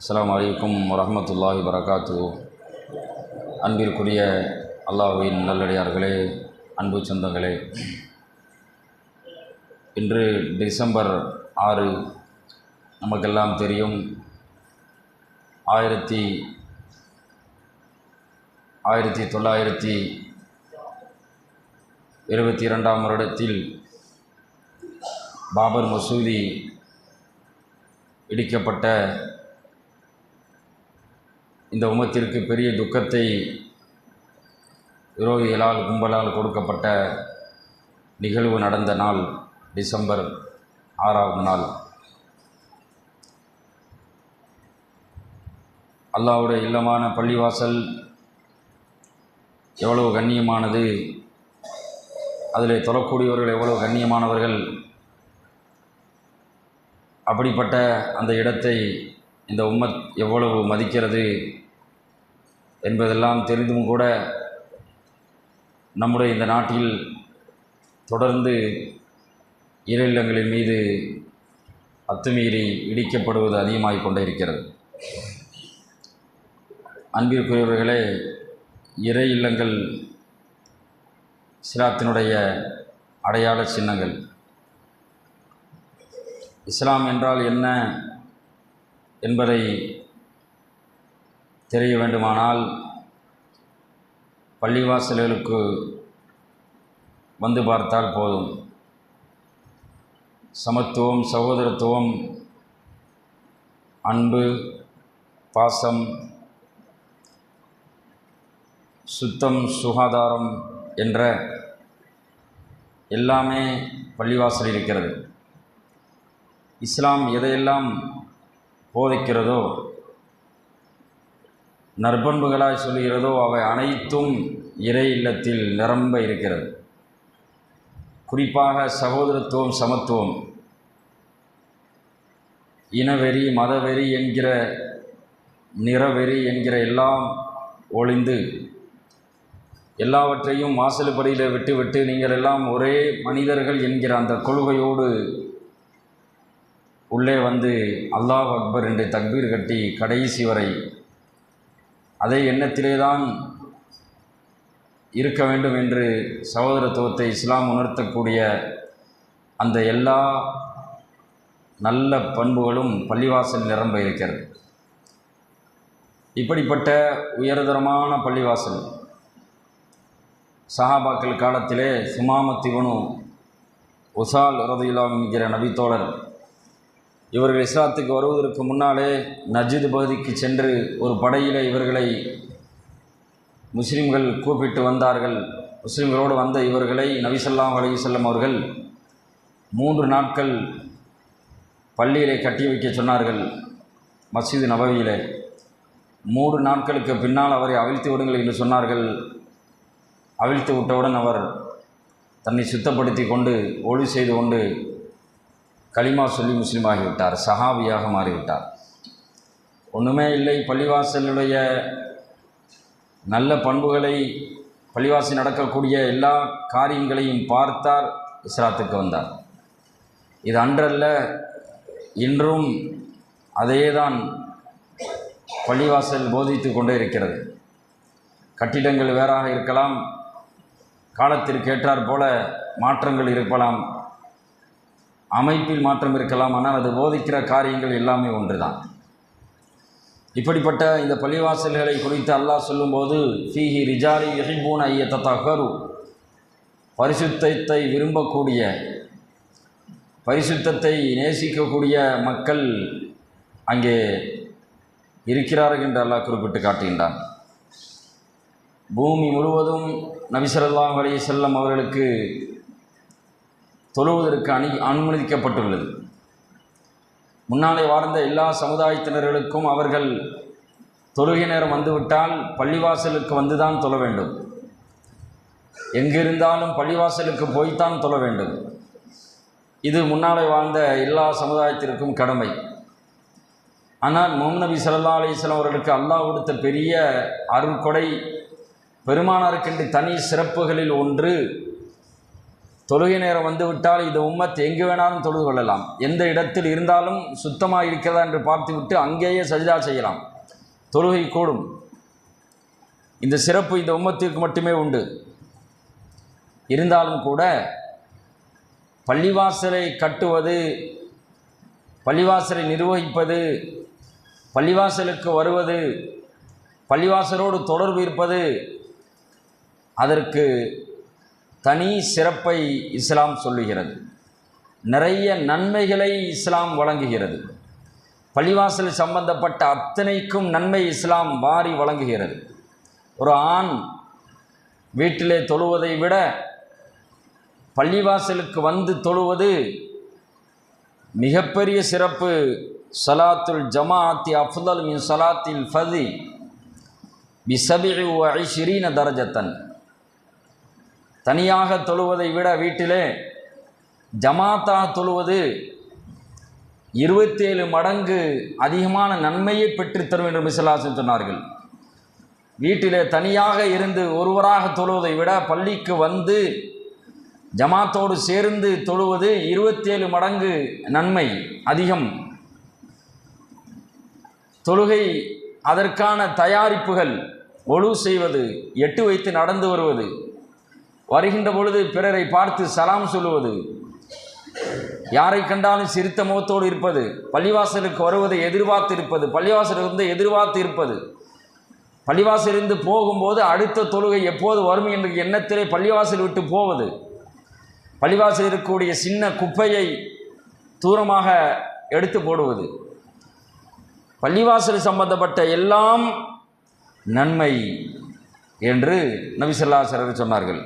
அஸ்லாம் வலைக்கம் வரமத்துல்லாஹி வரகாத்து அன்பிற்குரிய அல்லாஹ்வின் நல்லடியார்களே அன்பு சொந்தங்களே இன்று டிசம்பர் ஆறு நமக்கெல்லாம் தெரியும். ஆயிரத்தி ஆயிரத்தி தொள்ளாயிரத்தி இருபத்தி இரண்டாம் வருடத்தில் பாபர் மசூதி இடிக்கப்பட்ட இந்த உமத்திற்கு பெரிய துக்கத்தை விரோதிகளால் கும்பலால் கொடுக்கப்பட்ட நிகழ்வு நடந்த நாள் டிசம்பர் ஆறாவது நாள். அல்லாவுடைய இல்லமான பள்ளிவாசல் எவ்வளவு கண்ணியமானது அதில் தொழக்கூடியவர்கள் எவ்வளவு கண்ணியமானவர்கள் அப்படிப்பட்ட அந்த இடத்தை இந்த உம்மத் எவ்வளவு மதிக்கிறது என்பதெல்லாம் தெரிந்தும் கூட நம்முடைய இந்த நாட்டில் தொடர்ந்து இரு இல்லங்களின் மீது அத்துமீறி இடிக்கப்படுவது அதிகமாகிக் கொண்டே இருக்கிறது. அன்பிற்குரியவர்களே இறை இல்லங்கள் இஸ்லாத்தினுடைய அடையாள சின்னங்கள். இஸ்லாம் என்றால் என்ன என்பதை தெரிய வேண்டுமானால் பள்ளிவாசல்களுக்கு வந்து பார்த்தால் போதும். சமத்துவம் சகோதரத்துவம் அன்பு பாசம் சுத்தம் சுகாதாரம் என்ற எல்லாமே பள்ளிவாசல் இருக்கிறது. இஸ்லாம் எதையெல்லாம் போதிக்கிறதோ நற்பண்புகளாய் சொல்கிறதோ அவை அனைத்தும் இறை இல்லத்தில் நிரம்ப இருக்கிறது. குறிப்பாக சகோதரத்துவம் சமத்துவம். இனவெறி மதவெறி என்கிற நிறவெறி என்கிற எல்லாம் ஒளிந்து எல்லாவற்றையும் வாசலுப்படியில் விட்டுவிட்டு நீங்கள் எல்லாம் ஒரே மனிதர்கள் என்கிற அந்த கொள்கையோடு உள்ளே வந்து அல்லாஹ் அக்பர் என்று தக்பீர் கட்டி கடைசி வரை அதே எண்ணத்திலே தான் இருக்க வேண்டும் என்று சகோதரத்துவத்தை இஸ்லாம் உணர்த்தக்கூடிய அந்த எல்லா நல்ல பண்புகளும் பள்ளிவாசல் நிரம்ப இருக்கிறது. இப்படிப்பட்ட உயர்தரமான பள்ளிவாசல் சஹாபாக்கள் காலத்திலே சுமாமத்திவனு உசால் ரதையிலாம் என்கிற நபித்தோழர் இவர்கள் இஸ்லாத்துக்கு வருவதற்கு முன்னாலே நஜீது பகுதிக்கு சென்று ஒரு படையில் இவர்களை முஸ்லீம்கள் கூப்பிட்டு வந்தார்கள். முஸ்லீம்களோடு வந்த இவர்களை நபிசல்லாம் அலி செல்லம் அவர்கள் மூன்று நாட்கள் பள்ளியிலே கட்டி வைக்க சொன்னார்கள். மஸ்ஜிது நபவியிலே. மூன்று நாட்களுக்கு பின்னால் அவரை அவிழ்த்து விடுங்கள் என்று சொன்னார்கள். அவிழ்த்து விட்டவுடன் அவர் தன்னை சுத்தப்படுத்தி கொண்டு ஒளி செய்து கொண்டு களிமா சொல்லி முஸ்லீம் ஆகிவிட்டார் சஹாபியாக மாறிவிட்டார். ஒன்றுமே இல்லை பள்ளிவாசலுடைய நல்ல பண்புகளை பள்ளிவாசல் நடக்கக்கூடிய எல்லா காரியங்களையும் பார்த்தார் இஸ்ராத்துக்கு வந்தார். இது அன்றல்ல இன்றும் அதேதான் பள்ளிவாசல் போதித்து கொண்டே இருக்கிறது. கட்டிடங்கள் வேறாக இருக்கலாம் காலத்திற்கு ஏற்றாற் போல மாற்றங்கள் இருக்கலாம் அமைப்பில் மாற்றம் இருக்கலாம் ஆனால் அது போதிக்கிற காரியங்கள் எல்லாமே ஒன்றுதான். இப்படிப்பட்ட இந்த பள்ளிவாசல்களை குறித்து அல்லாஹ் சொல்லும்போது ஃபீஹி ரிஜாலி எஹிபூன் ஐய தகரு பரிசுத்தத்தை விரும்பக்கூடிய பரிசுத்தத்தை நேசிக்கக்கூடிய மக்கள் அங்கே இருக்கிறார்கள் என்று அல்லாஹ் குறிப்பிட்டு காட்டுகின்றான். பூமி முழுவதும் நபிசல்லாஹ் அலி செல்லம் அவர்களுக்கு தொழுவதற்கு அணி அனுமதிக்கப்பட்டுள்ளது. முன்னாலே வாழ்ந்த எல்லா சமுதாயத்தினர்களுக்கும் அவர்கள் தொழுகை நேரம் வந்துவிட்டால் பள்ளிவாசலுக்கு வந்துதான் தொழ வேண்டும். எங்கிருந்தாலும் பள்ளிவாசலுக்கு போய்த்தான் தொழ வேண்டும். இது முன்னாலே வாழ்ந்த எல்லா சமுதாயத்திற்கும் கடமை. ஆனால் முகமது நபி சல்லா அலிஸ்லாம் அவர்களுக்கு அல்லாஹ் கொடுத்த பெரிய அருள்கொடை பெருமானாருக்கென்று தனி சிறப்புகளில் ஒன்று தொழுகை நேரம் வந்துவிட்டால் இந்த உம்மத் எங்கு வேணாலும் தொழுது கொள்ளலாம். எந்த இடத்தில் இருந்தாலும் சுத்தமாக இருக்கிறதா என்று பார்த்துவிட்டு அங்கேயே சஜிதா செய்யலாம். தொழுகை கூடும். இந்த சிறப்பு இந்த உம்மத்திற்கு மட்டுமே உண்டு. இருந்தாலும் கூட பள்ளிவாசலை கட்டுவது பள்ளிவாசலை நிர்வகிப்பது பள்ளிவாசலுக்கு வருவது பள்ளிவாசலோடு தொடர்பு இருப்பது அதற்கு தனி சிறப்பை இஸ்லாம் சொல்லுகிறது. நிறைய நன்மைகளை இஸ்லாம் வழங்குகிறது. பள்ளிவாசல் சம்பந்தப்பட்ட அத்தனைக்கும் நன்மை இஸ்லாம் வாரி வழங்குகிறது. ஒரு ஆண் வீட்டிலே தொழுவதை விட பள்ளிவாசலுக்கு வந்து தொழுவது மிகப்பெரிய சிறப்பு. சலாத்துல் ஜமாஅத்தி அஃதல் மின் சலாத்தில் ஃபதி. பிசபிஉ ஷிரீன தரஜத்தன். தனியாக தொழுவதை விட வீட்டிலே ஜமாத்தாக தொழுவது இருபத்தேழு மடங்கு அதிகமான நன்மையை பெற்றுத்தரும் என்று மிசலாசன் சொன்னார்கள். வீட்டிலே தனியாக இருந்து ஒருவராக தொழுவதை விட பள்ளிக்கு வந்து ஜமாத்தோடு சேர்ந்து தொழுவது இருபத்தேழு மடங்கு நன்மை அதிகம். தொழுகை அதற்கான தயாரிப்புகள் ஒழு செய்வது எட்டு வைத்து நடந்து வருவது வருகின்ற பொழுது பிறரை பார்த்து சலாம் சொல்லுவது. யாரை கண்டாலும் சிரித்த முகத்தோடு இருப்பது. பள்ளிவாசலுக்கு வருவதை எதிர்பார்த்து இருப்பது பள்ளிவாசலிருந்து எதிர்பார்த்து இருப்பது பள்ளிவாசலிருந்து போகும்போது அடுத்த தொழுகை எப்போது வரும் என்ற எண்ணத்திலே பள்ளிவாசல் விட்டு போவது. பள்ளிவாசல் இருக்கக்கூடிய சின்ன குப்பையை தூரமாக எடுத்து போடுவது. பள்ளிவாசல் சம்பந்தப்பட்ட எல்லாம் நன்மை என்று நபிசல்லாசரர் சொன்னார்கள்.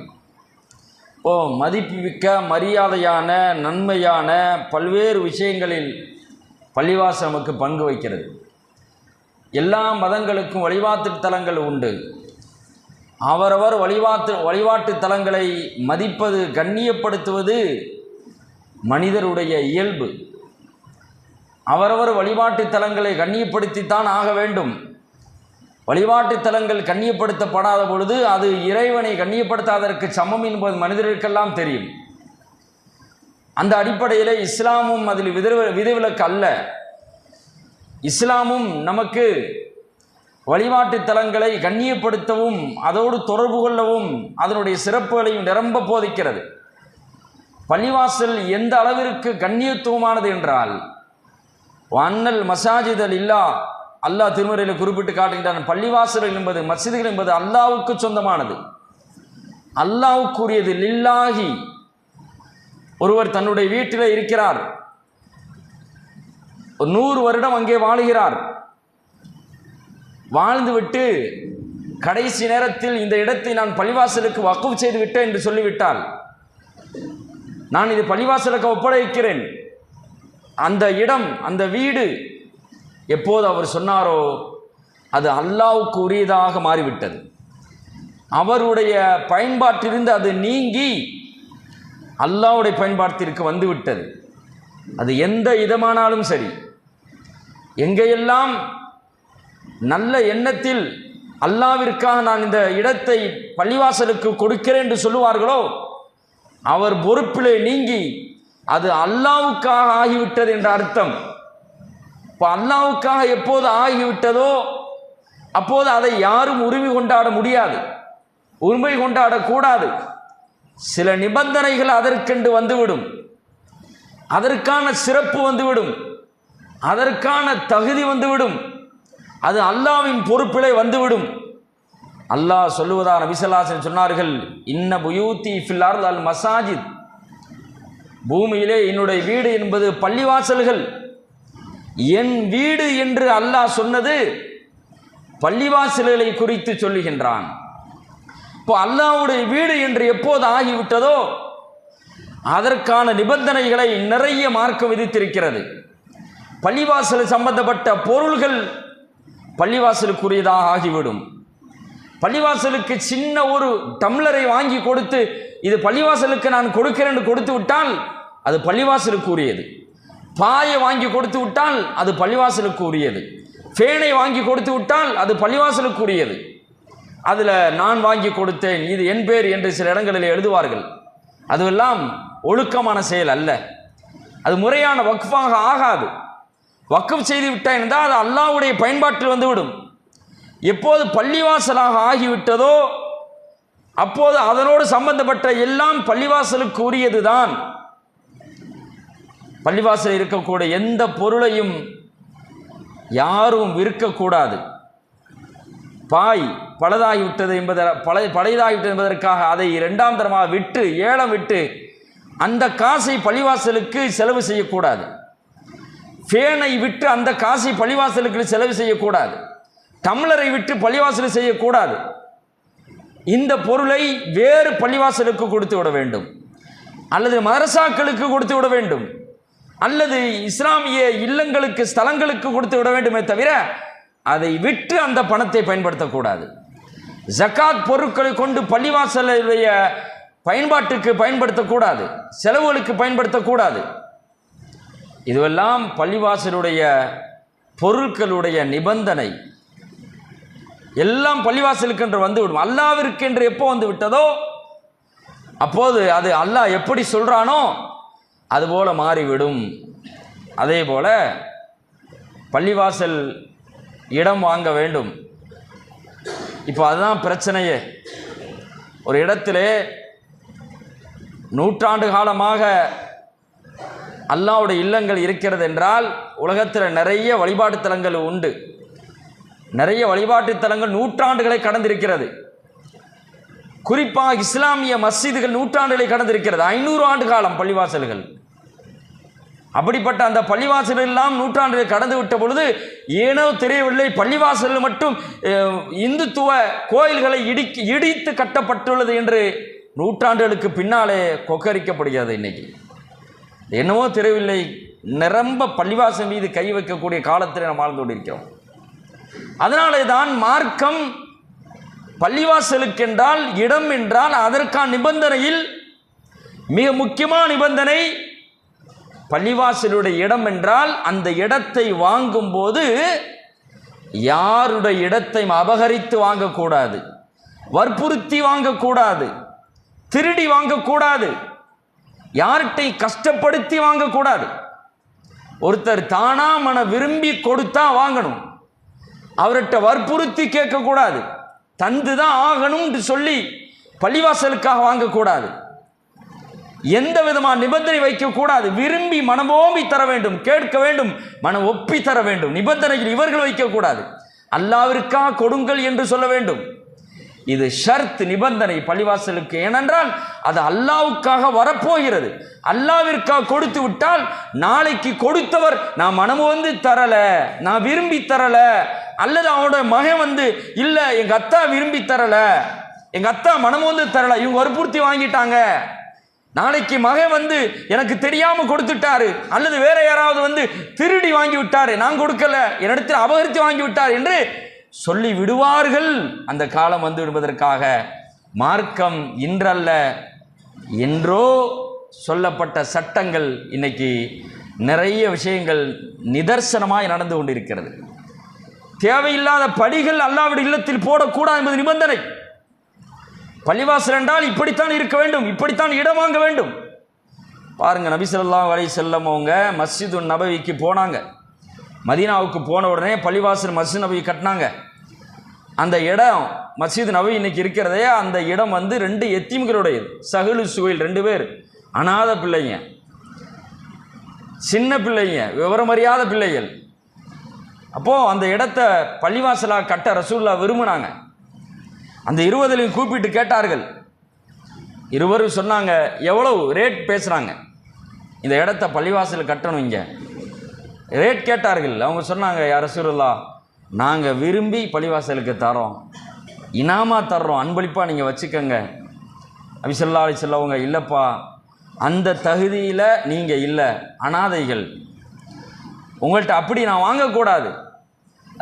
மதிப்புமிக்க மரியாதையான நன்மையான பல்வேறு விஷயங்களில் பள்ளிவாசல் நமக்கு பங்கு வைக்கிறது எல்லா மதங்களுக்கும் வழிபாட்டு தலங்கள் உண்டு. அவரவர் வழிபாட்டு வழிபாட்டு தலங்களை மதிப்பது கண்ணியப்படுத்துவது மனிதருடைய இயல்பு. அவரவர் வழிபாட்டு தலங்களை கண்ணியப்படுத்தித்தான் ஆக வேண்டும். வழிபாட்டு தலங்கள் கண்ணியப்படுத்தப்படாத பொழுது அது இறைவனை கண்ணியப்படுத்தாதற்கு சமம் என்பது மனிதர்களுக்கெல்லாம் தெரியும். அந்த அடிப்படையில் இஸ்லாமும் அதில் வித விதிவிலக்கு அல்ல. இஸ்லாமும் நமக்கு வழிபாட்டு தலங்களை கண்ணியப்படுத்தவும் அதோடு தொடர்பு கொள்ளவும் அதனுடைய சிறப்புகளையும் நிரம்ப போதிக்கிறது. பள்ளிவாசல் எந்த அளவிற்கு கண்ணியத்துவமானது என்றால் அண்ணல் மசாஜிதல் இல்லா அல்லாஹ் திருமறையில் குறிப்பிட்டு காட்டுகின்றான் பள்ளிவாசல்கள் என்பது மசிதிகள் என்பது அல்லாவுக்கு சொந்தமானது. அல்லாவுக்குரியது லில்லாகி ஒருவர் தன்னுடைய வீட்டில் இருக்கிறார். ஒரு நூறு வருடம் அங்கே வாழுகிறார். வாழ்ந்துவிட்டு கடைசி நேரத்தில் இந்த இடத்தை நான் பள்ளிவாசலுக்கு வக்குவ் செய்து விட்டேன் என்று சொல்லிவிட்டால் நான் இது பள்ளிவாசலுக்கு ஒப்படைக்கிறேன். அந்த இடம் அந்த வீடு எப்போது அவர் சொன்னாரோ அது அல்லாவுக்கு உரியதாக மாறிவிட்டது. அவருடைய பயன்பாட்டிலிருந்து அது நீங்கி அல்லாவுடைய பயன்பாட்டிற்கு வந்துவிட்டது. அது எந்த இதமானாலும் சரி எங்கேயெல்லாம் நல்ல எண்ணத்தில் அல்லாவிற்காக நான் இந்த இடத்தை பள்ளிவாசலுக்கு கொடுக்கிறேன் என்று சொல்லுவார்களோ அவர் பொறுப்பிலே நீங்கி அது அல்லாவுக்காக ஆகிவிட்டது என்ற அர்த்தம். இப்போ அல்லாவுக்காக எப்போது ஆகிவிட்டதோ அப்போது அதை யாரும் உரிமை கொண்டாட முடியாது. உரிமை கொண்டாடக்கூடாது. சில நிபந்தனைகள் அதற்கென்று வந்துவிடும். அதற்கான சிறப்பு வந்துவிடும். அதற்கான தகுதி வந்துவிடும். அது அல்லாவின் பொறுப்பிலே வந்துவிடும். அல்லாஹ் சொல்லுவதா நபிசல்லாசன் சொன்னார்கள் இன்ன புயூத்தி ஃபில்லார் அல் மசாஜித். பூமியிலே என்னுடைய வீடு என்பது பள்ளிவாசல்கள். என் வீடு என்று அல்லாஹ் சொன்னது பள்ளிவாசல்களை குறித்து சொல்லுகின்றான். இப்போ அல்லாவுடைய வீடு என்று எப்போது ஆகிவிட்டதோ அதற்கான நிபந்தனைகளை நிறைய மார்க்கம் விதித்திருக்கிறது. பள்ளிவாசல் சம்பந்தப்பட்ட பொருள்கள் பள்ளிவாசலுக்குரியதாக ஆகிவிடும். பள்ளிவாசலுக்கு சின்ன ஒரு டம்ளரை வாங்கி கொடுத்து இது பள்ளிவாசலுக்கு நான் கொடுக்கிறேன் கொடுத்து விட்டால் அது பள்ளிவாசலுக்கு உரியது பாயை வாங்கி கொடுத்து விட்டால் அது பள்ளிவாசலுக்கு உரியது. ஃபேனை வாங்கி கொடுத்து விட்டால் அது பள்ளிவாசலுக்கு உரியது. அதில் நான் வாங்கி கொடுத்தேன் இது என் பேர் என்று சில இடங்களில் எழுதுவார்கள். அதுவெல்லாம் ஒழுக்கமான செயல் அல்ல. அது முறையான வக்ஃபாக ஆகாது. வக்ஃப் செய்து விட்டால் என்றால் அது அல்லாவுடைய பயன்பாட்டில் வந்துவிடும். எப்போது பள்ளிவாசலாக ஆகிவிட்டதோ அப்போது அதனோடு சம்பந்தப்பட்ட எல்லாம் பள்ளிவாசலுக்கு உரியது தான் பள்ளிவாசல் இருக்கக்கூடிய எந்த பொருளையும் யாரும் விற்கக்கூடாது. பாய் பலதாகிவிட்டது என்பத பழ பழையதாகிவிட்டது என்பதற்காக அதை இரண்டாம் தரமாக விட்டு ஏலம் விட்டு அந்த காசை பள்ளிவாசலுக்கு செலவு செய்யக்கூடாது. ஃபேனை விட்டு அந்த காசை பள்ளிவாசலுக்கு செலவு செய்யக்கூடாது. டம்ளரை விட்டு பழிவாசல் செய்யக்கூடாது. இந்த பொருளை வேறு பள்ளிவாசலுக்கு கொடுத்து விட வேண்டும். அல்லது மதரசாக்களுக்கு கொடுத்து விட வேண்டும். அல்லது இஸ்லாமிய இல்லங்களுக்கு ஸ்தலங்களுக்கு கொடுத்து விட வேண்டுமே தவிர அதை விட்டு அந்த பணத்தை பயன்படுத்தக்கூடாது. ஜக்காத் பொருட்களை கொண்டு பள்ளிவாசலுடைய பயன்பாட்டுக்கு பயன்படுத்தக்கூடாது. செலவுகளுக்கு பயன்படுத்தக்கூடாது. இதுவெல்லாம் பள்ளிவாசலுடைய பொருட்களுடைய நிபந்தனை. எல்லாம் பள்ளிவாசலுக்கு என்று வந்துவிடும். அல்லாவிற்கு என்று எப்போ வந்து விட்டதோ அப்போது அது அல்லாஹ் எப்படி சொல்கிறானோ அதுபோல் மாறிவிடும். அதே போல் பள்ளிவாசல் இடம் வாங்க வேண்டும். இப்போ அதுதான் பிரச்சனையே. ஒரு இடத்திலே நூற்றாண்டு காலமாக அல்லாவுடைய இல்லங்கள் இருக்கிறது என்றால் உலகத்தில் நிறைய வழிபாட்டு தலங்கள் உண்டு. நிறைய வழிபாட்டு தலங்கள் நூற்றாண்டுகளை கடந்திருக்கிறது. குறிப்பாக இஸ்லாமிய மஸ்ஜிதுகள் நூற்றாண்டுகளை கடந்திருக்கிறது. ஐநூறு ஆண்டு காலம் பள்ளிவாசல்கள். அப்படிப்பட்ட அந்த பள்ளிவாசல் எல்லாம் நூற்றாண்டுகளை கடந்து விட்ட பொழுது ஏனோ தெரியவில்லை பள்ளிவாசல் மட்டும் இந்துத்துவ கோயில்களை இடிக்கு இடித்து கட்டப்பட்டுள்ளது என்று நூற்றாண்டுகளுக்கு பின்னாலே கொக்கரிக்கப்படுகிறது இன்னைக்கு. என்னவோ தெரியவில்லை நிரம்ப பள்ளிவாசல் மீது கை வைக்கக்கூடிய காலத்தில் நாம் வாழ்ந்து கொண்டிருக்கிறோம். அதனாலே தான் மார்க்கம் பள்ளிவாசலுக்கென்றால் இடம் என்றால் அதற்கான நிபந்தனையில் மிக முக்கியமான நிபந்தனை பள்ளிவாசலுடைய இடம் என்றால் அந்த இடத்தை வாங்கும்போது யாருடைய இடத்தை அபகரித்து வாங்கக்கூடாது. வற்புறுத்தி வாங்கக்கூடாது. திருடி வாங்கக்கூடாது. யார்கிட்டை கஷ்டப்படுத்தி வாங்கக்கூடாது. ஒருத்தர் தானா மன விரும்பி கொடுத்தா வாங்கணும். அவர்கிட்ட வற்புறுத்தி கேட்கக்கூடாது. தந்து தான் ஆகணும்னு சொல்லி பள்ளிவாசலுக்காக வாங்கக்கூடாது. எந்த விதமான நிபந்தனை வைக்கக்கூடாது. விரும்பி மனமோம்பி தர வேண்டும் கேட்க வேண்டும் மனம் ஒப்பி தர வேண்டும். நிபந்தனைகள் இவர்கள் வைக்கக்கூடாது. அல்லாவிற்காக கொடுங்கள் என்று சொல்ல வேண்டும். இது ஷர்த் நிபந்தனை பள்ளிவாசலுக்கு. ஏனென்றால் அது அல்லாவுக்காக வரப்போகிறது. அல்லாவிற்காக கொடுத்து விட்டால் நாளைக்கு கொடுத்தவர் நான் மனம் வந்து தரல நான் விரும்பி தரல அல்லது அவனோட மகன் வந்து இல்லை எங்கள் அத்தா விரும்பி தரலை. எங்கள் அத்தா மனம் வந்து தரலை. இவங்க வற்புறுத்தி வாங்கிட்டாங்க. நாளைக்கு மகன் வந்து எனக்கு தெரியாமல் கொடுத்துட்டாரு. அல்லது வேற யாராவது வந்து திருடி வாங்கி விட்டாரு. நான் கொடுக்கல. என்னிடத்தில் அபகரித்து வாங்கி விட்டார் என்று சொல்லி விடுவார்கள். அந்த காலம் வந்து விடுவதற்காக மார்க்கம் இன்றல்ல என்றோ சொல்லப்பட்ட சட்டங்கள் இன்னைக்கு நிறைய விஷயங்கள் நிதர்சனமாய் நடந்து கொண்டிருக்கிறது. தேவையில்லாத படிகள் அல்லாவுடைய இல்லத்தில் போடக்கூடாது என்பது நிபந்தனை. பள்ளிவாசல் என்றால் இப்படித்தான் இருக்க வேண்டும் இப்படித்தான் இடம் வாங்க வேண்டும். பாருங்க நபி ஸல்லல்லாஹு செல்லம் அவங்க மஸ்ஜிது நபவிக்கு போனாங்க. மதீனாவுக்கு போன உடனே பள்ளிவாசல் மஸ்ஜித் நபவி கட்டினாங்க. அந்த இடம் மஸ்ஜித் நபவி இன்னைக்கு இருக்கிறதே அந்த இடம் வந்து ரெண்டு எத்தீம்களுடையது. சகுலு சுவையில் ரெண்டு பேர் அனாத பிள்ளைங்க சின்ன பிள்ளைங்க விவரமறியாத பிள்ளைகள். அப்போது அந்த இடத்த பள்ளிவாசலாக கட்ட ரசூல்லா விரும்பினாங்க. அந்த இருபதுலையும் கூப்பிட்டு கேட்டார்கள். இருவரும் சொன்னாங்க எவ்வளவு ரேட் பேசுகிறாங்க இந்த இடத்த பள்ளிவாசல் கட்டணும் இங்கே. ரேட் கேட்டார்கள். அவங்க சொன்னாங்க யார் ரசூல்லா நாங்கள் விரும்பி பள்ளிவாசலுக்கு தரோம் இனாமா தர்றோம். அன்பளிப்பாக நீங்கள் வச்சுக்கோங்க. அபிசல்லா அலி சொல்லவங்க இல்லைப்பா அந்த தகுதியில் நீங்கள் இல்லை. அனாதைகள். உங்கள்கிட்ட அப்படி நான் வாங்கக்கூடாது.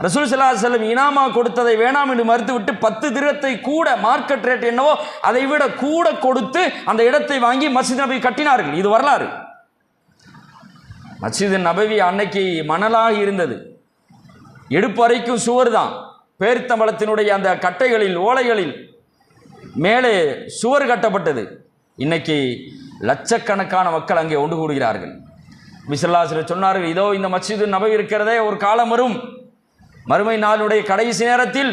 ரசூல் சல்லா செல்லம் இனாமா கொடுத்ததை வேணாம் என்று மறுத்துவிட்டு பத்து திரத்தை கூட மார்க்கெட் ரேட் என்னவோ அதை விட கூட கொடுத்து அந்த இடத்தை வாங்கி மஸ்ஜித் நபி கட்டினார்கள். இது வரலாறு. மஸ்ஜித் நபவி அன்னைக்கு மணலாக இருந்தது. எடுப்பறைக்கும் சுவர் தான். பேர்த்தம்பலத்தினுடைய அந்த கட்டைகளில் ஓலைகளில் மேலே சுவர் கட்டப்பட்டது. இன்னைக்கு லட்சக்கணக்கான மக்கள் அங்கே ஒன்று கூடுகிறார்கள். விசல்லாசிரியர் சொன்னார்கள் இதோ இந்த மஸ்ஜிது நபவி இருக்கிறதே ஒரு காலம் வரும். மறுமை நாளுடைய கடைசி நேரத்தில்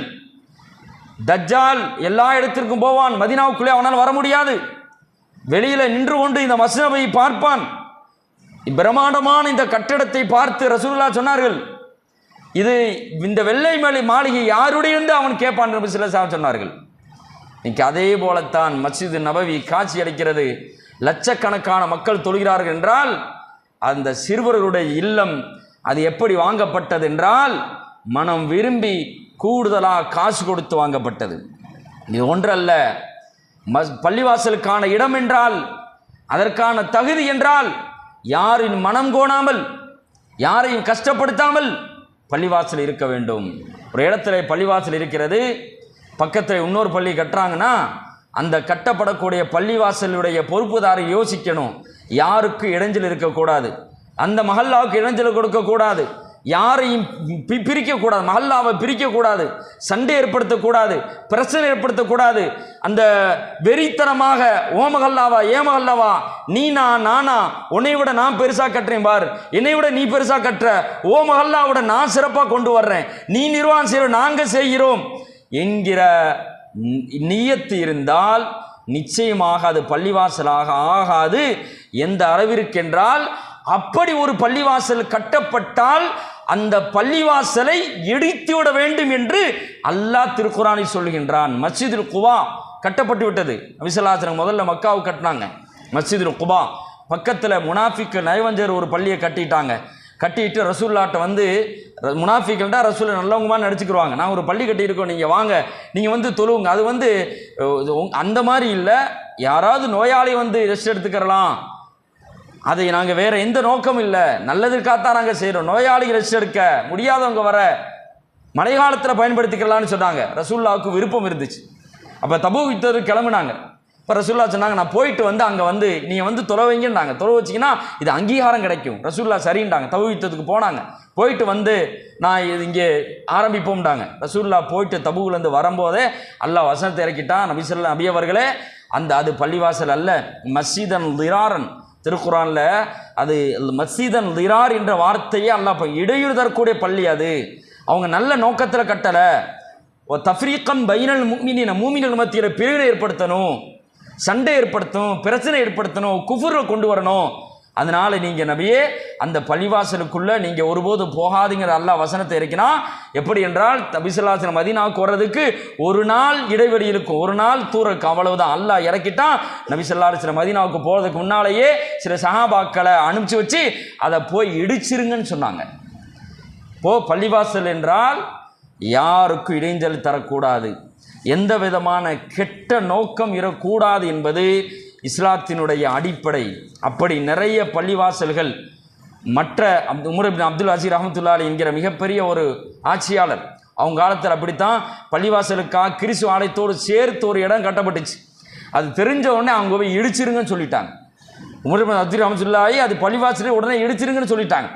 தஜ்ஜால் எல்லா இடத்திற்கும் போவான். மதினாவுக்குள்ளே அவனால் வர முடியாது. வெளியில் நின்று கொண்டு இந்த மஸ்னபை பார்ப்பான். பிரம்மாண்டமான இந்த கட்டிடத்தை பார்த்து ரசூல்லா சொன்னார்கள் இது இந்த வெள்ளை மலை மாளிகை யாருடைய அவன் கேட்பான் என்று சில சாஹிப் சொன்னார்கள். இன்னைக்கு அதே போலத்தான் மஸ்ஜிது நபவி காட்சி அளிக்கிறது. லட்சக்கணக்கான மக்கள் தொழுகிறார்கள் என்றால் அந்த சிறுவர்களுடைய இல்லம் அது எப்படி வாங்கப்பட்டது என்றால் மனம் விரும்பி கூடுதலாக காசு கொடுத்து வாங்கப்பட்டது. இது ஒன்றல்ல. மஸ் பள்ளிவாசலுக்கான இடம் என்றால் அதற்கான தகுதி என்றால் யாரின் மனம் கோணாமல் யாரையும் கஷ்டப்படுத்தாமல் பள்ளிவாசல் இருக்க வேண்டும். ஒரு இடத்துல பள்ளிவாசல் இருக்கிறது பக்கத்தில் இன்னொரு பள்ளி கட்டுறாங்கன்னா அந்த கட்டப்படக்கூடிய பள்ளிவாசலுடைய பொறுப்புதாரை யோசிக்கணும். யாருக்கு இடைஞ்சல் இருக்கக்கூடாது. அந்த மஹல்லாவுக்கு இடைஞ்சல் கொடுக்கக்கூடாது. யாரையும் பி- பிரிக்கக்கூடாது. மஹல்லாவை பிரிக்கக்கூடாது. சண்டை ஏற்படுத்தக்கூடாது. பிரச்சனை ஏற்படுத்தக்கூடாது. அந்த வெறித்தனமாக ஓமகல்லாவா ஏமகல்லாவா நீ நான் நீனா நானா உன்னை விட நான் பெருசா கட்டுறேன் பார். என்னை விட நீ பெருசா கட்டுற. ஓமகல்லாவோட நான் சிறப்பாக கொண்டு வர்றேன். நீ நிர்வாகம் செய்கிற நாங்கள் செய்கிறோம். என்கிற நி- நியத்து இருந்தால் நிச்சயமாக அது பள்ளிவாசலாக ஆகாது. எந்த அளவிற்கென்றால் அப்படி ஒரு பள்ளிவாசல் கட்டப்பட்டால் அந்த பள்ளிவாசலை இடித்து விட வேண்டும் என்று அல்லாஹ் திருக்குறானில் சொல்கின்றான் மஸ்ஜிதுல் குவா கட்டப்பட்டு விட்டது. விசலாசனம் முதல்ல மக்காவை கட்டினாங்க. மஸ்ஜிதுல் குபா. பக்கத்தில் முனாஃபிக்கு நயவஞ்சர் ஒரு பள்ளியை கட்டிட்டாங்க. கட்டிட்டு ரசூல்லாட்ட வந்து ர- முனாஃபிக்கள்டா ரசூலை நல்லவங்கமாக நடிச்சுக்கிடுவாங்க நான் ஒரு பள்ளி கட்டியிருக்கோம் நீங்கள் வாங்க. நீங்கள் வந்து தொழுவுங்க. அது வந்து அந்த மாதிரி இல்லை. யாராவது நோயாளி வந்து ரெஸ்ட் எடுத்துக்கிறலாம். அதை நாங்கள் வேற எந்த நோக்கம் இல்லை. நல்லதுக்காகத்தான் நாங்கள் செய்கிறோம் நோயாளிகள் ரெஸ்ட் எடுக்க முடியாதவங்க வர மழை காலத்தில் பயன்படுத்திக்கலாம்னு சொன்னாங்க. ரசூல்லாவுக்கு விருப்பம் இருந்துச்சு. அப்போ தபு வித்தது கிளம்புனாங்க. இப்போ ரசூல்லா சொன்னாங்க நான் போயிட்டு வந்து அங்கே வந்து நீங்கள் வந்து துறவைங்கன்றாங்க துறவு தொலை வச்சிங்கன்னா இது அங்கீகாரம் கிடைக்கும். ரசூல்லா சரின்ட்டாங்க. தபு யுத்தத்துக்கு போனாங்க. போயிட்டு வந்து நான் இது இங்கே ஆரம்பிப்போம்டாங்க. ரசூல்லா போயிட்டு தபுவிலேருந்து வரும்போதே அல்லா வசனத்தை இறக்கிட்டான். நபிசல்ல நபியவர்களே அந்த அது பள்ளிவாசல் அல்ல மஸ்ஜிதன் திராரன். திருக்குறானில் அது மசீதன் திரார் என்ற வார்த்தையே அல்லா இப்போ இடையூறு தரக்கூடிய பள்ளி அது. அவங்க நல்ல நோக்கத்தில் கட்டலை. ஓ தஃப்ரீக்கன் பைனல் மூமினின மூமினல் மத்தியில் பிரிவினை ஏற்படுத்தணும் சண்டை ஏற்படுத்தணும் பிரச்சனை ஏற்படுத்தணும் குஃபுரை கொண்டு வரணும். அதனால நீங்கள் நபியே அந்த பள்ளிவாசலுக்குள்ள நீங்கள் ஒருபோது போகாதீங்கிற அல்லா வசனத்தை இறக்கினா எப்படி என்றால் தபிசுல்லாசன மதீனாவுக்கு வர்றதுக்கு ஒரு நாள் இடைவெளி இருக்கும். ஒரு நாள் தூரக்கு அவ்வளவுதான். அல்லாஹ் இறக்கிட்டான் நபி மதினாவுக்கு மதீனாவுக்கு போகிறதுக்கு முன்னாலேயே சில சஹாபாக்களை அனுப்பிச்சு வச்சு அதை போய் இடிச்சிருங்கன்னு சொன்னாங்க. போ பள்ளிவாசல் என்றால் யாருக்கும் இடைஞ்சல் தரக்கூடாது. எந்த விதமான கெட்ட நோக்கம் இருக்கக்கூடாது என்பது இஸ்லாத்தினுடைய அடிப்படை. அப்படி நிறைய பள்ளிவாசல்கள் மற்ற அப்து உமர் அப்துல் அசீர் அஹமத்துல்லா அலி என்கிற மிகப்பெரிய ஒரு ஆட்சியாளர். அவங்க காலத்தில் அப்படித்தான் பள்ளிவாசலுக்காக கிறிஸ்து ஆலயத்தோடு சேர்த்து ஒரு இடம் கட்டப்பட்டுச்சு. அது தெரிஞ்ச உடனே அவங்க போய் இடிச்சிருங்கன்னு சொல்லிட்டாங்க. உமர் அப்துல் ரஹமத்துல்லாஹி அது பள்ளிவாசலே உடனே இடிச்சிருங்கன்னு சொல்லிட்டாங்க.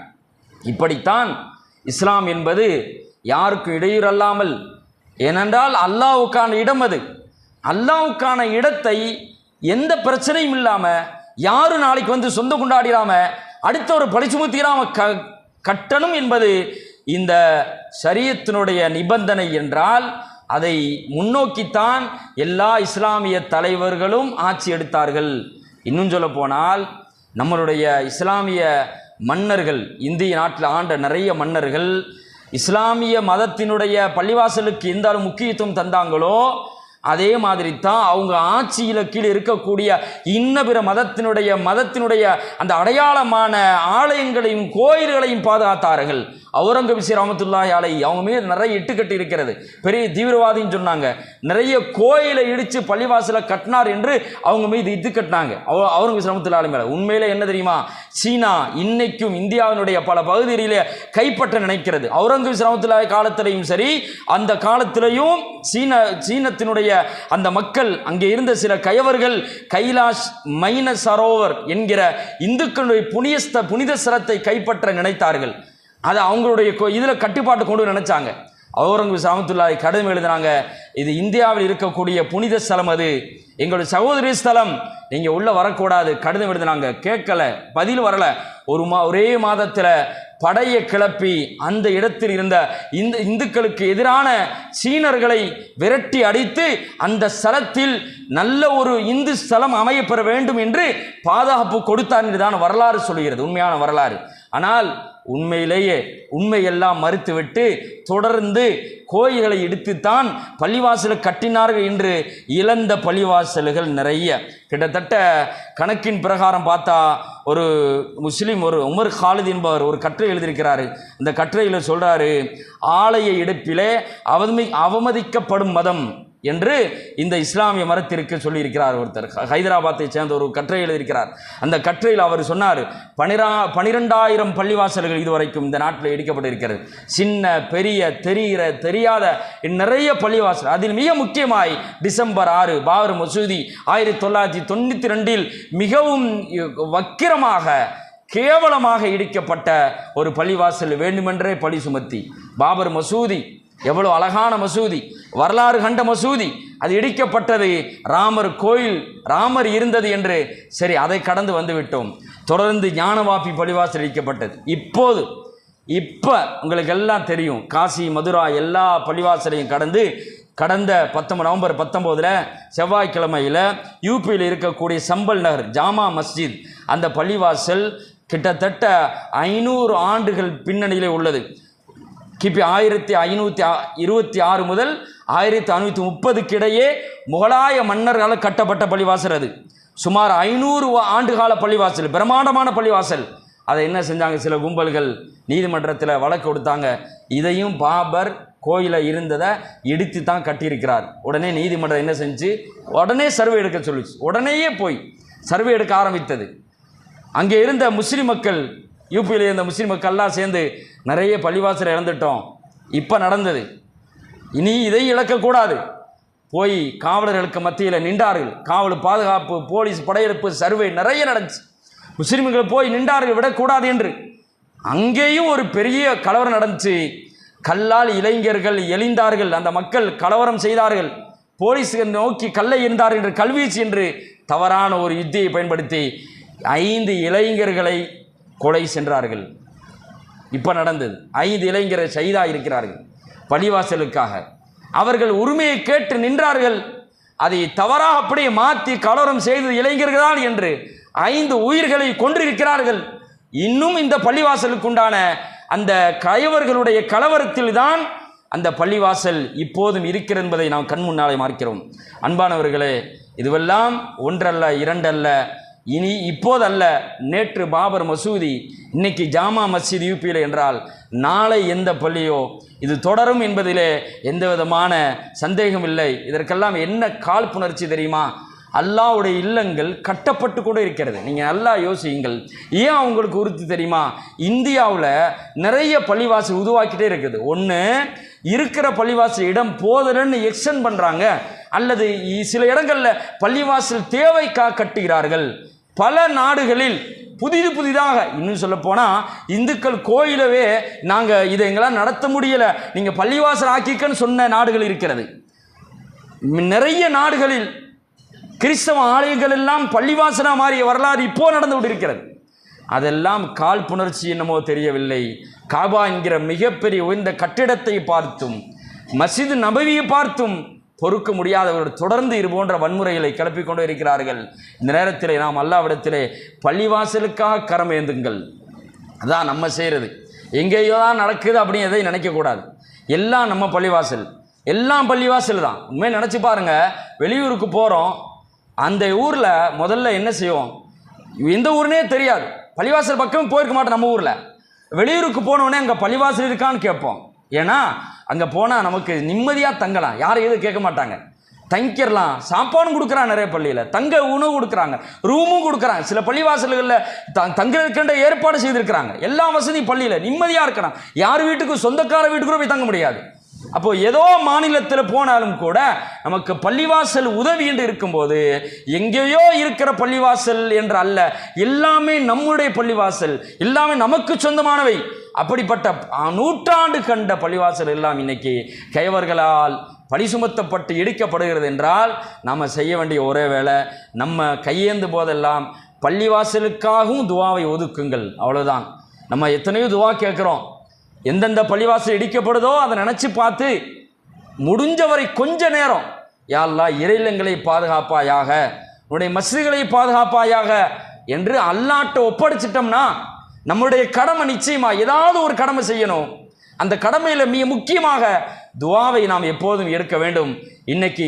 இப்படித்தான் இஸ்லாம் என்பது யாருக்கும் இடையூறு அல்லாமல் ஏனென்றால் அல்லாவுக்கான இடம் அது. அல்லாவுக்கான இடத்தை எந்த பிரச்சனையும் இல்லாமல் யாரும் நாளைக்கு வந்து சொந்த கொண்டாடிடாமல் அடுத்த ஒரு பழி க கட்டணும் என்பது இந்த சரியத்தினுடைய நிபந்தனை என்றால் அதை முன்னோக்கித்தான் எல்லா இஸ்லாமிய தலைவர்களும் ஆட்சி எடுத்தார்கள். இன்னும் சொல்ல போனால் நம்மளுடைய இஸ்லாமிய மன்னர்கள் இந்திய நாட்டில் ஆண்ட நிறைய மன்னர்கள் இஸ்லாமிய மதத்தினுடைய பள்ளிவாசலுக்கு எந்த முக்கியத்துவம் தந்தாங்களோ அதே மாதிரி தான் அவங்க ஆட்சியில் கீழே இருக்கக்கூடிய இன்ன பிற மதத்தினுடைய மதத்தினுடைய அந்த அடையாளமான ஆலயங்களையும் கோயில்களையும் பாதுகாத்தார்கள். அவுரங்கபிசி ரஹமத்துல்லாஹி ஆலை அவங்க மீது நிறைய இட்டுக்கட்டு இருக்கிறது. பெரிய தீவிரவாதின்னு சொன்னாங்க. நிறைய கோயிலை இடித்து பள்ளிவாசலை கட்டினார் என்று அவங்க மீது இது கட்டினாங்க அவ அவுரங்கபிசி ரஹமத்துல்லா ஆலை மேலே. உண்மையிலே என்ன தெரியுமா? சீனா இன்னைக்கும் இந்தியாவினுடைய பல பகுதிகளிலே கைப்பற்ற நினைக்கிறது. அவுரங்கபிசி ரஹமத்துல்லாஹி காலத்திலையும் சரி அந்த காலத்திலையும் சீன சீனத்தினுடைய அந்த மக்கள் அங்கே இருந்த சில கயவர்கள் கைலாஷ் மைன சரோவர் என்கிற இந்துக்களுடைய புனியஸ்த புனித ஸ்தலத்தை கைப்பற்ற நினைத்தார்கள். அதை அவங்களுடைய இதில் கட்டுப்பாட்டு கொண்டு நினச்சாங்க. நினைச்சாங்க அவுரங்கசீப் சாமத்துல்லாய் கடிதம் எழுதினாங்க இது இந்தியாவில் இருக்கக்கூடிய புனித ஸ்தலம் அது. எங்களுடைய சகோதரி ஸ்தலம் நீங்கள் உள்ளே வரக்கூடாது கடிதம் எழுதினாங்க. கேட்கல பதில் வரல. ஒரு மா ஒரே மாதத்தில் படையை கிளப்பி அந்த இடத்தில் இருந்த இந்து இந்துக்களுக்கு எதிரான சீனர்களை விரட்டி அடித்து அந்த ஸ்தலத்தில் நல்ல ஒரு இந்து ஸ்தலம் அமையப்பெற வேண்டும் என்று பாதுகாப்பு கொடுத்தார் என்றுதான் வரலாறு சொல்கிறது உண்மையான வரலாறு. ஆனால் உண்மையிலேயே உண்மையெல்லாம் மறுத்துவிட்டு தொடர்ந்து கோயில்களை இடித்துத்தான் பள்ளிவாசலை கட்டினார்கள் என்று இழந்த பள்ளிவாசல்கள் நிறைய. கிட்டத்தட்ட கணக்கின் பிரகாரம் பார்த்தா ஒரு முஸ்லீம் ஒரு உமர் காலித் என்பவர் ஒரு கட்டுரை எழுதியிருக்கிறாரு. இந்த கட்டுரையில் சொல்கிறாரு ஆலய இடுப்பிலே அவமதி அவமதிக்கப்படும் மதம் என்று இந்த இஸ்லாமிய மரத்திற்கு சொல்லியிருக்கிறார் ஒருத்தர். ஹைதராபாத்தை சேர்ந்த ஒரு கட்டுரை எழுதியிருக்கிறார். அந்த கற்றையில் அவர் சொன்னார் பனிரா பனிரெண்டாயிரம் பள்ளிவாசல்கள் இதுவரைக்கும் இந்த நாட்டில் இடிக்கப்பட்டிருக்கிறது. சின்ன பெரிய தெரிகிற தெரியாத நிறைய பள்ளிவாசல். அதில் மிக முக்கியமாய் டிசம்பர் ஆறு பாபர் மசூதி ஆயிரத்தி தொள்ளாயிரத்தி தொண்ணூற்றி ரெண்டில் மிகவும் வக்கிரமாக கேவலமாக இடிக்கப்பட்ட ஒரு பள்ளிவாசல் வேண்டுமென்றே பழி சுமத்தி. பாபர் மசூதி எவ்வளோ அழகான மசூதி. வரலாறு கண்ட மசூதி. அது இடிக்கப்பட்டது. ராமர் கோயில் ராமர் இருந்தது என்று சரி அதை கடந்து வந்து விட்டோம் தொடர்ந்து ஞானவாப்பி பள்ளிவாசல் இடிக்கப்பட்டது. இப்போது இப்போ உங்களுக்கு எல்லாம் தெரியும். காசி மதுரா எல்லா பள்ளிவாசலையும் கடந்து கடந்த பத்தொன்பது நவம்பர் பத்தொம்போதில் செவ்வாய்க்கிழமையில் யூபியில் இருக்கக்கூடிய சம்பல் நகர் ஜாமா மஸ்ஜித் அந்த பள்ளிவாசல் கிட்டத்தட்ட ஐநூறு ஆண்டுகள் பின்னணியிலே உள்ளது. கிபி ஆயிரத்தி ஐநூற்றி இருபத்தி ஆறு முதல் ஆயிரத்தி ஐநூற்றி முப்பதுக்கு இடையே முகலாய மன்னர்களால் கட்டப்பட்ட பள்ளிவாசல் அது. சுமார் ஐநூறு ஆண்டுகால பள்ளிவாசல் பிரம்மாண்டமான பள்ளிவாசல். அதை என்ன செஞ்சாங்க? சில கும்பல்கள் நீதிமன்றத்தில் வழக்கு கொடுத்தாங்க. இதையும் பாபர் கோயிலை இருந்ததை இடித்து தான் கட்டியிருக்கிறார். உடனே நீதிமன்றம் என்ன செஞ்சு உடனே சர்வே எடுக்க சொல்லிச்சு. உடனேயே போய் சர்வே எடுக்க ஆரம்பித்தது. அங்கே இருந்த முஸ்லீம் மக்கள் யூபியில் இருந்த முஸ்லீம் மக்கள்லாம் சேர்ந்து நிறைய பள்ளிவாசலை இழந்துட்டோம். இப்போ நடந்தது. இனி இதை இழக்கக்கூடாது. போய் காவலர்களுக்கு மத்தியில் நின்றார்கள். காவல் பாதுகாப்பு போலீஸ் படையெடுப்பு சர்வே நிறைய நடந்துச்சு. முஸ்லீம்கள் போய் நின்றார்கள் விடக்கூடாது என்று. அங்கேயும் ஒரு பெரிய கலவரம் நடந்துச்சு. கல்லால் இளைஞர்கள் எழிந்தார்கள். அந்த மக்கள் கலவரம் செய்தார்கள். போலீஸுக்கு நோக்கி கல்லை இருந்தார்கள் என்று கல்வீச்சு என்று தவறான ஒரு யுத்தியை பயன்படுத்தி ஐந்து இளைஞர்களை கொலை சென்றார்கள். இப்போ நடந்தது. ஐந்து இளைஞரை செய்தாக இருக்கிறார்கள். பள்ளிவாசலுக்காக அவர்கள் உரிமையை கேட்டு நின்றார்கள். அதை தவறாக அப்படியே மாற்றி கலவரம் செய்தது இளைஞர்கள்தான் என்று ஐந்து உயிர்களை கொன்றிருக்கிறார்கள். இன்னும் இந்த பள்ளிவாசலுக்குண்டான அந்த கயவர்களுடைய கலவரத்தில் தான் அந்த பள்ளிவாசல் இப்போதும் இருக்கிறது என்பதை நாம் கண் முன்னாலே மார்க்கிறோம் அன்பானவர்களே இதுவெல்லாம் ஒன்றல்ல இரண்டல்ல இனி இப்போதல்ல நேற்று பாபர் மசூதி இன்னைக்கு ஜாமா மஸ்ஜித் யூபியில் என்றால் நாளை எந்த பள்ளியோ? இது தொடரும் என்பதிலே எந்த விதமான சந்தேகம் இல்லை. இதற்கெல்லாம் என்ன காழ்ப்புணர்ச்சி தெரியுமா? அல்லாவுடைய இல்லங்கள் கட்டப்பட்டு கூட இருக்கிறது. நீங்கள் நல்லா யோசியுங்கள். ஏன் அவங்களுக்கு உறுத்து தெரியுமா? இந்தியாவில் நிறைய பள்ளிவாசல் உருவாக்கிட்டே இருக்குது. ஒன்று இருக்கிற பள்ளிவாசல் இடம் போதலன்னு எக்ஸ்டன் பண்ணுறாங்க அல்லது சில இடங்களில் பள்ளிவாசல் தேவைக்காக கட்டுகிறார்கள். பல நாடுகளில் புதிது புதிதாக இன்னும் சொல்ல போனால் இந்துக்கள் கோயிலவே நாங்கள் இதை எங்களால் நடத்த முடியலை. நீங்கள் பள்ளிவாசல் ஆக்கிக்கன்னு சொன்ன நாடுகள் இருக்கிறது. நிறைய நாடுகளில் கிறிஸ்தவ ஆலயங்கள் எல்லாம் பள்ளிவாசலாக மாறிய வரலாறு இப்போ நடந்து கொண்டிருக்கிறது. அதெல்லாம் காழ்ப்புணர்ச்சி என்னமோ தெரியவில்லை. காபா என்கிற மிகப்பெரிய உயர்ந்த கட்டிடத்தை பார்த்தும் மஸ்ஜித் நபவியை பார்த்தும் பொறுக்க முடியாதவர்கள் தொடர்ந்து இது போன்ற வன்முறைகளை கிளப்பிக் கொண்டு இருக்கிறார்கள். இந்த நேரத்தில் நாம் அல்லாவிடத்திலே பள்ளிவாசலுக்காக கரம் ஏந்துங்கள். அதான் நம்ம செய்கிறது எங்கேயோ தான் நடக்குது அப்படின்னு எதையும் நினைக்கக்கூடாது. எல்லாம் நம்ம பள்ளிவாசல். எல்லாம் பள்ளிவாசல் தான். உண்மையை நினச்சி பாருங்கள் வெளியூருக்கு போகிறோம் அந்த ஊரில் முதல்ல என்ன செய்வோம்? எந்த ஊருனே தெரியாது. பள்ளிவாசல் பக்கம் போயிருக்க மாட்டோம் நம்ம ஊரில். வெளியூருக்கு போனோடனே அங்கே பள்ளிவாசல் இருக்கான்னு கேட்போம். ஏன்னா அங்கே போனால் நமக்கு நிம்மதியாக தங்கலாம். யாரும் எதுவும் கேட்க மாட்டாங்க. தங்கிடலாம் சாப்பாடும் கொடுக்குறான் நிறைய பள்ளியில். தங்க உணவு கொடுக்குறாங்க. ரூமும் கொடுக்குறாங்க. சில பள்ளிவாசல்களில் த தங்குறதுக்கென்ற ஏற்பாடு செய்திருக்கிறாங்க. எல்லா வசதியும் பள்ளியில். நிம்மதியாக இருக்கலாம் யார் வீட்டுக்கும் சொந்தக்கார வீட்டுக்கும் போய் தங்க முடியாது. அப்போ ஏதோ மாநிலத்தில் போனாலும் கூட நமக்கு பள்ளிவாசல் உதவி என்று இருக்கும்போது எங்கேயோ இருக்கிற பள்ளிவாசல் என்று அல்ல எல்லாமே நம்முடைய பள்ளிவாசல். எல்லாமே நமக்கு சொந்தமானவை. அப்படிப்பட்ட நூற்றாண்டு கண்ட பள்ளிவாசல் எல்லாம் இன்னைக்கு கைவர்களால் பழி சுமத்தப்பட்டு இடிக்கப்படுகிறது என்றால் நாம் செய்ய வேண்டிய ஒரே வேலை நம்ம கையேந்து போதெல்லாம் பள்ளிவாசலுக்காகவும் துவாவை ஒதுக்குங்கள். அவ்வளோதான் நம்ம எத்தனையோ துவா கேட்குறோம். எந்தெந்த பள்ளிவாசல் இடிக்கப்படுதோ அதை நினச்சி பார்த்து முடிஞ்சவரை கொஞ்ச நேரம் யாழ்லா இறையிலங்களை பாதுகாப்பாயாக உன்னுடைய மசிதிகளை பாதுகாப்பாயாக என்று அல்லாட்ட ஒப்படைச்சிட்டோம்னா நம்முடைய கடமை நிச்சயமா ஏதாவது ஒரு கடமை செய்யணும். அந்த கடமையில் மிக முக்கியமாக துவாவை நாம் எப்போதும் எடுக்க வேண்டும். இன்னைக்கு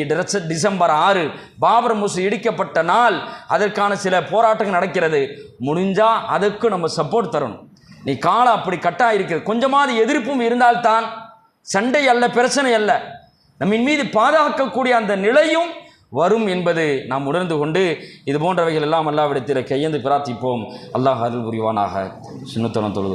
டிசம்பர் ஆறு பாபர் முசு இடிக்கப்பட்ட நாள் அதற்கான சில போராட்டங்கள் நடக்கிறது. முடிஞ்சா அதுக்கு நம்ம சப்போர்ட் தரணும். நீ காலம் அப்படி கட்டாக இருக்கிறது கொஞ்சமாவது எதிர்ப்பும் இருந்தால்தான் சண்டை அல்ல பிரச்சனை அல்ல. நம்மின் மீது பாதுகாக்கக்கூடிய அந்த நிலையும் வரும் என்பது நாம் உணர்ந்து கொண்டு இது போன்றவைகள் எல்லாம் அல்லாவிடத்தில் கையெழுந்து பிரார்த்திப்போம். அல்லாஹ் அருள் புரிவானாக. சின்னத்தனம் தொழுது